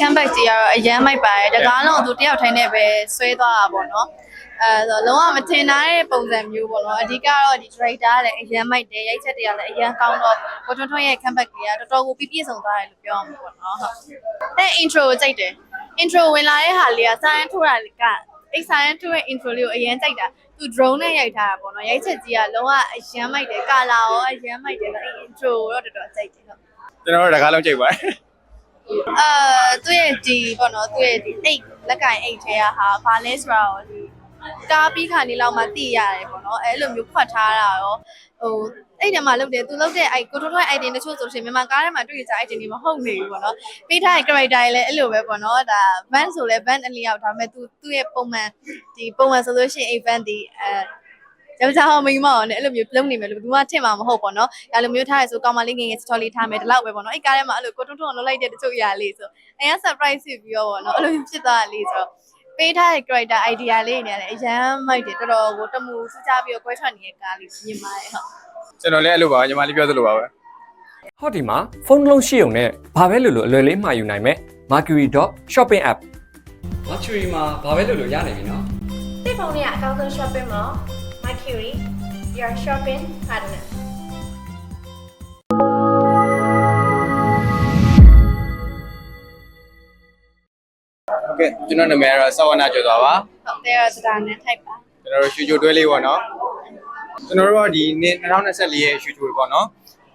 comeback ကြီးကတော့အရန်မိုက်ပါတယ်တကားလုံးသူတယောက်ထိုင်းနေပဲဆွဲသွားတာပေါ့နော်အဲဆိုလုံးဝမထင်ထားတဲ့ပုံစံမျိုးပေါ့နော်အဓိကတော့ဒီ director ကလည်းအရန်မိုက်တယ်ရိုက်ချက်တွေကလည်းအရန်ကောင်းတော့ကိုထွန်းထွန်းရဲ့ comeback ကြီးကတော်တော်ကိုပြည့်ပြည့်စုံသွားတယ်လို့ပြောရမှာပေါ့နော်ဟုတ်အဲ intro ကိုကြိုက်တယ် intro ဝင်လာတဲ့ဟာလေးကစာရန်ထိုးတာကအဲ့စာရန်ထိုးရဲ့ intro လေးကိုအရန်ကြိုက်တာသူ drone နဲ့ရိုက်ထားတာပေါ့နော်ရိုက်ချက်ကြီးကလုံးဝအရန်မိုက်တယ်ကာလာရောအရန်မိုက်တယ်အဲ့ intro ကိုတော့တော်တော်ကြိုက်တယ်ဟုတ်ကျွန်တော်တို့တကားလုံးကြိတ်ပါတယ် အာသူ့ရဲ့ဒီပေါ့နော်သူ့ရဲ့ဒီအိတ်လက်ကင်အိတ်ထဲကဟာဘာလဲဆိုတော့ဒီကားပြီးခါနေလောက်မှသိရတယ်ပေါ့နော်အဲ့လိုမျိုးဖွက်ထားတာရောဟိုအဲ့ထဲမှာလုပ်တယ်သူလုပ်တဲ့အဲ့ကိုထိုးထွဲ item တချို့ဆိုရှင်မြန်မာကားထဲမှာတွေ့ကြ item တွေမဟုတ်နေဘူးပေါ့နော်ပေးထားတဲ့ character တွေလည်းအဲ့လိုပဲပေါ့နော်ဒါ band ဆိုလဲ band အလျောက်ဒါပေမဲ့သူသူ့ရဲ့ပုံမှန်ဒီပုံမှန်ဆိုလို့ရှိရင် event ဒီအဲ ယောက်ျားဟောမိန်းမဟောနဲ့အဲ့လိုမျိုးလုံးနေမယ်လို့ဘယ်သူမှထင်မှာမဟုတ်ပေါ့နော်။ဒါလိုမျိုးထားရဆိုကောင်မလေးငယ်ငယ် story ထားမယ်ဒီလောက်ပဲပေါ့နော်။အဲ့ကားထဲမှာအဲ့လိုကိုတွန်းတွန်းလှုပ်လိုက်တဲ့တချို့အရာလေးဆိုအရင် surprise ဖြစ်ပြီးတော့ပေါ့နော်။အဲ့လိုမျိုးဖြစ်သွားတာလေးဆိုတော့ပေးထားတဲ့ character idea လေးတွေနဲ့လည်းအရန်မိုက်တယ်တော်တော်ကိုတမူစူးစမ်းပြီးတော့ကွဲထွက်နေတဲ့ကားလေးမြင်ပါတယ်ဟုတ်ကျွန်တော်လည်းအဲ့လိုပါညီမလေးပြောသလိုပါပဲဟောဒီမှာဖုန်းတစ်လုံးရှိုံနဲ့ဘာပဲလို့လို့အလွယ်လေးမှာယူနိုင်မယ် Mercury.shopping app Mercury မှာဘာပဲလို့လို့ရနိုင်ပြီနော်တိဖုန်းနဲ့အကောင်းဆုံး shopping mall Mercury your shopping partner ဟုတ်ကဲ့ကျွန်တော်နာမည်ကတော့စောဝနာကျော်သွားပါဟုတ်တယ်ရစတာနဲ့ထိုက်ပါကျွန်တော်တို့ရွှေချိုတွဲလေးပေါ့နော်ကျွန်တော်တို့ကဒီနေ့2024ရဲ့ရွှေချိုတွေပေါ့နော်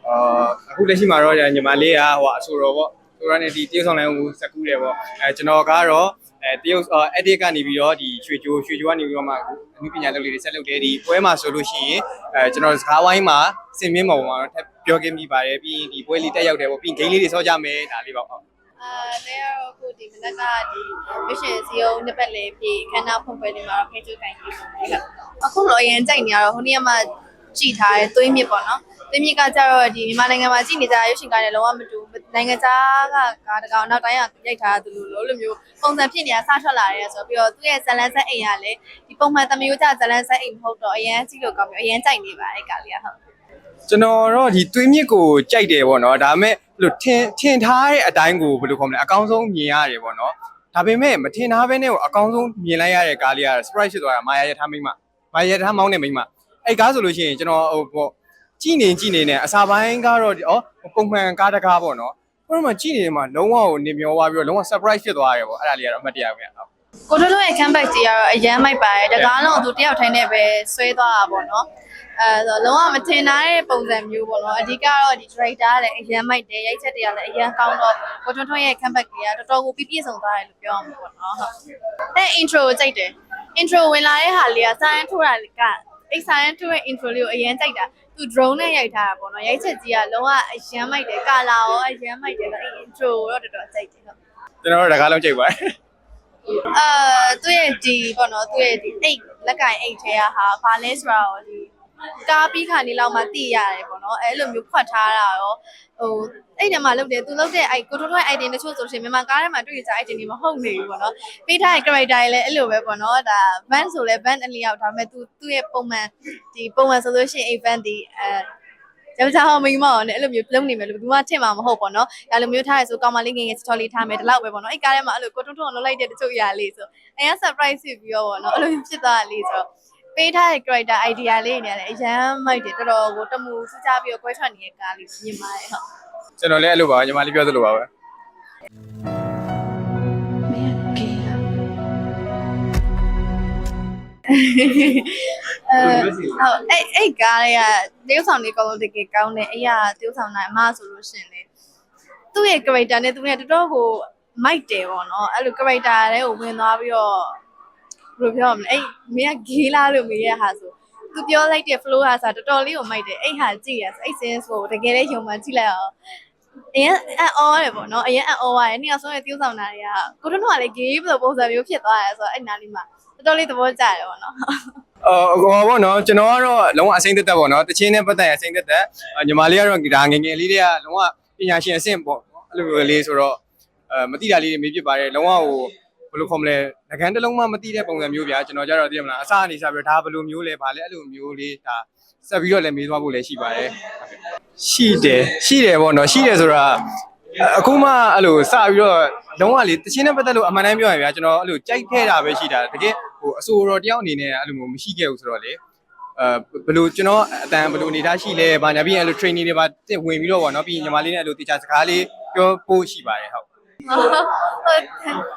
အာအခုလက်ရှိမှာတော့ညီမလေးကဟိုအဆိုတော်ပေါ့ဆိုတော့ねဒီတရုတ်ဆောင်လိုင်းကိုစကူးတယ်ပေါ့အဲကျွန်တော်ကတော့ အဲတရုတ် edit ကနေပြီးတော့ဒီရွှေချိုရွှေချိုကနေပြီးတော့မှအမှုပညာလုပ်လေးတွေဆက်လုပ်တယ်ဒီပွဲမှာဆိုလို့ရှိရင်အဲကျွန်တော်စကားဝိုင်းမှာစင်မြင့်မော်မှာတော့ထပ်ပြောခဲ့မိပါတယ်ပြီးရင်ဒီပွဲလေးတက်ရောက်တယ်ပေါ့ပြီးရင်ဂိမ်းလေးတွေဆော့ကြမယ်ဒါလေးပေါ့ဟုတ်အာတဲရတော့အခုဒီမနက်ကဒီ mission စီယုံနှစ်ပတ်လေပြီခန်းနာဖွင့်ပွဲလေးမှာတော့ဖိတ်ချူကိုင်းကြီးဆိုတယ်အခုတော့အရင်ကြိုက်နေရတော့ဟိုနေ့ကမှကြည်ထားတဲ့သွေးမြစ်ပေါ့နော်သွေးမြစ်ကကြတော့ဒီမြန်မာနိုင်ငံမှာကြည်နေကြရုပ်ရှင်ကားတွေလုံးဝမတူ နိုင်ငံခြားကကားတကောင်နောက်တိုင်းကရိုက်ထားသူလိုလိုမျိုးပုံစံဖြစ်နေတာစထွက်လာရဲဆိုတော့ပြီးတော့သူ့ရဲ့ဇလန်ဆက်အိမ်ကလည်းဒီပုံမှန်သမီးတို့ကြဇလန်ဆက်အိမ်မဟုတ်တော့အရင်ကြည့်လို့ကောင်းပြီးအရင်ကြိုက်နေပါအဲ့ကားလေးကဟုတ်ကျွန်တော်တော့ဒီသွေးမြစ်ကိုကြိုက်တယ်ပေါ့နော်ဒါပေမဲ့ဘယ်လိုထင်ထင်ထားတဲ့အတိုင်းကိုဘယ်လိုခေါ်မလဲအကောင်းဆုံးမြင်ရတယ်ပေါ့နော်ဒါပေမဲ့မထင်ထားဘဲနဲ့ကိုအကောင်းဆုံးမြင်လိုက်ရတဲ့ကားလေးက surprise ဖြစ်သွားတာမာယာရထားမိမမာယာရထားမောင်းတဲ့မိမအဲ့ကားဆိုလို့ရှိရင်ကျွန်တော်ဟိုပေါ့ကြည်နေကြည်နေနဲ့အစာပိုင်းကတော့ဩပုံမှန်ကားတကားပေါ့နော် ဘယ်မှာကြည်နေမှာလုံးဝကိုနေမျောသွားပြီးတော့လုံးဝ surprise ဖြစ်သွားတယ်ပေါ့အဲ့ဒါလေးကတော့အမှတ်တရပဲဟုတ်ကိုတို့တို့ရဲ့ comeback ကြီးကတော့အရန်မိုက်ပါတယ်တကားလုံးသူတယောက်ထိုင်းနေပဲဆွဲသွားတာပေါ့နော်အဲဆိုလုံးဝမထင်ထားတဲ့ပုံစံမျိုးပေါ့နော်အဓိကတော့ဒီ director ကလည်းအရန်မိုက်တယ်ရိုက်ချက်တွေကလည်းအရန်ကောင်းတော့ကိုထွန်းထွန်းရဲ့ comeback ကြီးကတော်တော်ကိုပြည့်ပြည့်စုံသွားတယ်လို့ပြောရမှာပေါ့နော်ဟုတ်အဲ intro ကိုကြိုက်တယ် intro ဝင်လာတဲ့ဟာလေးကစာရန်ထိုးတာက အဲ့စာရန်ထိုးရဲ့ intro လေးကိုအရန်ကြိုက်တာသူ drone နဲ့ရိုက်ထားတာပေါ့နော်ရိုက်ချက်ကြီးကလုံးဝအရန်မိုက်တယ်ကာလာရောအရန်မိုက်တယ်အဲ့ intro ကိုတော့တော်တော်ကြိုက်တယ်ဟုတ်ကျွန်တော်တို့တကားလုံးကြိတ်ပါတယ်အာသူ့ရဲ့ဒီပေါ့နော်သူ့ရဲ့ဒီအိတ်လက်ကင်အိတ်ထဲကဟာဘာလဲဆိုတော့ဒီကားပြီးခါနေလောက်မှသိရတယ်ပေါ့နော်အဲ့လိုမျိုးဖွက်ထားတာရောဟို အဲ့ထဲမှာလုပ်တယ်သူလုပ်တဲ့အဲ့ကိုထိုးထွဲ item တချို့ဆိုရှင်မြန်မာကားထဲမှာတွေ့ကြ item တွေမဟုတ်နေဘူးပေါ့နော်ပေးထားတဲ့ character တွေလည်းအဲ့လိုပဲပေါ့နော်ဒါ band ဆိုလဲ band အလျောက်ဒါပေမဲ့သူသူ့ရဲ့ပုံမှန်ဒီပုံမှန်ဆိုလို့ရှိရင် event ဒီအဲယောက်ျားဟောမိန်းမဟောနဲ့အဲ့လိုမျိုးလုံးနေမယ်လို့ဘယ်သူမှထင်မှာမဟုတ်ပေါ့နော်။ဒါလိုမျိုးထားရဆိုကောင်မလေးငယ်ငယ် story ထားမယ်ဒီလောက်ပဲပေါ့နော်။အဲ့ကားထဲမှာအဲ့လိုကိုတွန်းတွန်းလှုပ်လိုက်တဲ့တချို့အရာလေးဆိုအရင် surprise ဖြစ်ပြီးတော့ပေါ့နော်။အဲ့လိုမျိုးဖြစ်သွားတာလေးဆိုတော့ပေးထားတဲ့ character idea လေးတွေနဲ့လည်းအရန်မိုက်တယ်တော်တော်ကိုတမူစူးစမ်းပြီးတော့ကွဲထွက်နေတဲ့ကားလေးမြင်ပါတယ်ဟုတ် ကျွန်တော်လည်းအဲ့လိုပါညီမလေးပြောသလိုပါပဲအဲဟုတ်အဲ့အဲ့ကားလေးကတရုပ်ဆောင်လေးအကောင်လုံးတကယ်ကောင်းတယ်အဲ့ရတရုပ်ဆောင်နိုင်အမဆိုလို့ရှရင်လေသူ့ရဲ့ character နဲ့သူနဲ့တော်တော်ကိုမိုက်တယ်ပေါ့နော်အဲ့လို character တွေကိုဝင်သွားပြီးတော့ဘယ်လိုပြောရမလဲအဲ့မင်းကဂေးလာလို့မေးရဟာဆို သူပြောလိုက်တဲ့ flow ဟာဆိုတော်တော်လေးကိုမိုက်တယ်အဲ့ဟာကြည့်ရဆိုအဲ့ sense ကိုတကယ်လည်းယုံမှကြည့်လိုက်အောင်အရင်အအော်တယ်ပေါ့နော်အရင်အအော်ရတယ်နှစ်ယောက်ဆုံးရဲ့တရုပ်ဆောင်တာတွေကကိုတို့ကလည်းဂေးဘယ်လိုပုံစံမျိုးဖြစ်သွားရဲဆိုတော့အဲ့နားလေးမှာတော်တော်လေးသဘောကျတယ်ပေါ့နော်အော်ဟောပေါ့နော်ကျွန်တော်ကတော့လုံးဝအစိမ့်သက်သက်ပေါ့နော်တချင်းနဲ့ပတ်သက်ရအစိမ့်သက်သက်အာညီမလေးကတော့ဒါငယ်ငယ်လေးတွေကလုံးဝပညာရှင်အဆင့်ပေါ့အဲ့လိုမျိုးလေးဆိုတော့အဲမတိတာလေးတွေမေးဖြစ်ပါတယ်လုံးဝဟို ဘယ်လိုခေါ်မလဲငကန်းတစ်လုံးမှမတိတဲ့ပုံစံမျိုးဗျာကျွန်တော်ကြတော့သိရမလားအစအနေစပြီးတော့ဒါဘယ်လိုမျိုးလဲဗာလဲအဲ့လိုမျိုးလေးဒါဆက်ပြီးတော့လည်းမေးသွားဖို့လည်းရှိပါတယ်ဟုတ်ကဲ့ရှိတယ်ရှိတယ်ပေါ့နော်ရှိတယ်ဆိုတာအခုမှအဲ့လိုစပြီးတော့လုံးဝလေတချင်းနဲ့ပတ်သက်လို့အမှန်တမ်းပြောရရင်ဗျာကျွန်တော်အဲ့လိုကြိုက်ခဲ့တာပဲရှိတာတကယ်ဟိုအဆိုတော်တယောက်အနေနဲ့အဲ့လိုမျိုးမရှိခဲ့ဘူးဆိုတော့လေအဲဘယ်လိုကျွန်တော်အတန်ဘယ်လိုအနေထားရှိလဲဗာညာပြီးအဲ့လို training တွေပါတက်ဝင်ပြီးတော့ဗောနော်ပြီးညီမလေးနဲ့အဲ့လိုတေချာစကားလေးပြောဖို့ရှိပါတယ်ဟုတ်ဟု တ်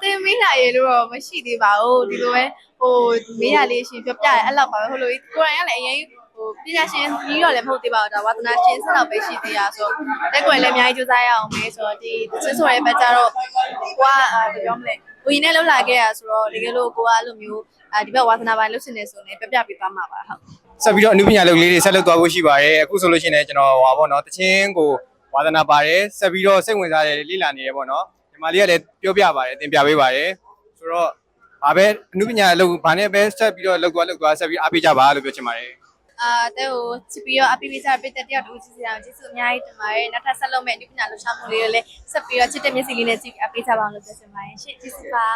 တင်မင်းလာရေလို့တော့မရှိသေးပါဘူးဒီလိုပဲဟိုမေးရလေးရှင်ပြောပြရအဲ့လောက်ပါပဲဟိုလိုကိုရိုင်းကလည်းအရင်ဟိုပညာရှင်ကြီးတော့လည်းမဟုတ်သေးပါဘူးဒါဝါသနာရှင်ဆက်တော့ပဲရှိသေးရဆိုတက်ကွယ်လည်းအများကြီးကြိုးစားရအောင်မေးဆိုတော့ဒီသင်းဆိုရဲဘက်ကျတော့ကိုကအာဘယ်ပြောမလဲဝီနဲ့လောက်လာခဲ့ရဆိုတော့တကယ်လို့ကိုကအဲ့လိုမျိုးအာဒီဘက်ဝါသနာပိုင်းလုပ်ရှင်နေဆိုရင်ပြပြပေးသွားမှာပါဟုတ်ဆက်ပြီးတော့အနုပညာလုပ်လေးတွေဆက်လုပ်သွားဖို့ရှိပါတယ်အခုဆိုလို့ရှိရင်လည်းကျွန်တော်ဟောပေါ့နော်တချင်းကိုဝါသနာပါတယ်ဆက်ပြီးတော့စိတ်ဝင်စားတယ်လေ့လာနေတယ်ပေါ့နော် ညီမလေးကလည်းပြောပြပါတယ်သင်ပြပေးပါတယ်ဆိုတော့ဘာပဲအနုပညာလုပ်ဘာနဲ့ပဲဆက်ပြီးတော့လုပ်သွားလုပ်သွားဆက်ပြီးအားပေးကြပါလို့ပြောချင်ပါတယ်အာတဲ့ဟိုချစ်ပြီးတော့အပီပီစားပိတ်တဲ့တယောက်တူချစ်စီအောင်ကျေးဇူးအများကြီးတင်ပါတယ်နောက်ထပ်ဆက်လုပ်မဲ့အနုပညာလှူရှာမှုလေးတွေလည်းဆက်ပြီးတော့ချစ်တဲ့မျက်စိလေးနဲ့ကြည့်အပေးကြပါအောင်လို့ပြောချင်ပါတယ်ရှင့်ကျေးဇူးပါ